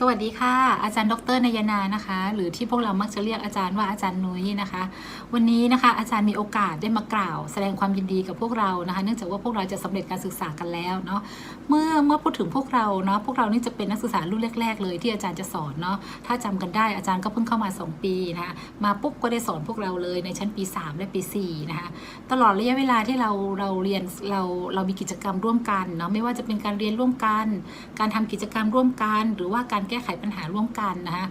สวัสดีค่ะ อาจารย์ดรนายนานะคะ หรือที่พวกเรามักจะเรียกอาจารย์ว่าอาจารย์นุ้ยนะคะ วันนี้นะคะอาจารย์มีโอกาสได้มากล่าว แสดงความยินดีกับพวกเรานะคะ เนื่องจากว่าพวกเราจะสำเร็จการศึกษากันแล้วเนาะเมื่อเมื่อพูดถึงพวกเราเนาะพวกเรานี่จะเป็นนักศึกษารุ่นแรก ๆ เลยที่อาจารย์จะสอนเนาะถ้าจำกันได้อาจารย์ก็เพิ่งเข้ามา 2 ปีนะคะมาปุ๊บก็ได้สอนพวกเราเลยในชั้นปี 3 และปี4นะคะตลอดระยะเวลาที่เราเราเรียนเราเรามีกิจกรรมร่วมกันเนาะไม่ว่าจะเป็นการเรียนร่วมกัน การทำกิจกรรมร่วมกัน หรือว่าการแก้ไขปัญหาร่วมกันนะคะ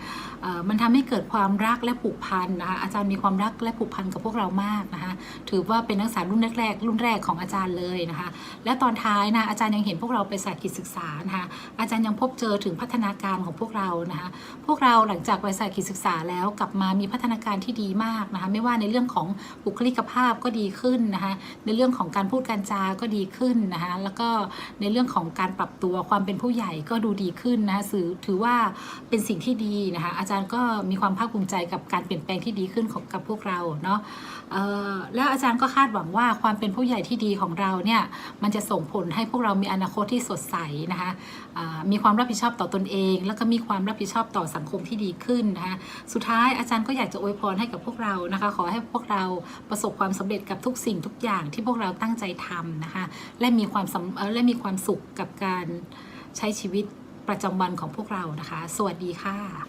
มันทำให้เกิดความรักและผูกพันนะคะอาจารย์มีความรักและผูกพันกับพวกเรามากนะคะถือว่าเป็นนักศึกษารุ่นแรกๆรุ่นแรกของอาจารย์เลยนะคะและตอนท้ายนะอาจารย์ยังเห็นพวกเราไปสากิจศึกษานะคะอาจารย์ยังพบเจอถึงพัฒนาการของพวกเรานะคะพวกเราหลังจากไปสากิจศึกษาแล้วกลับมามีพัฒนาการที่ดีมากนะคะไม่ว่าในเรื่องของบุคลิกภาพก็ดีขึ้นนะคะในเรื่องของการพูดการจาก็ดีขึ้นนะคะแล้วก็ในเรื่องของการปรับตัวความเป็นผู้ใหญ่ก็ดูดีขึ้นนะคะสื่อถือว่าเป็นสิ่งที่ดีนะคะอาจารย์ก็มีความภาคภูมิใจกับการเปลี่ยนแปลงที่ดีขึ้นของกับพวกเราเนาะแล้วอาจารย์ก็คาดหวังว่าความเป็นผู้ใหญ่ที่ดีของเราเนี่ยมันจะส่งผลให้พวกเรามีอนาคตที่สดใสนะคะมีความรับผิดชอบต่อตนเอง แล้วก็มีความรับผิดชอบต่อสังคมที่ดีขึ้นนะคะสุดท้ายอาจารย์ก็อยากจะอวยพรให้กับพวกเรานะคะ ขอให้พวกเราประสบความสำเร็จกับทุกสิ่งทุกอย่างที่พวกเราตั้งใจทำนะคะและมีความและมีความสุขกับการใช้ชีวิต ประจำวันของพวกเรานะคะ สวัสดีค่ะ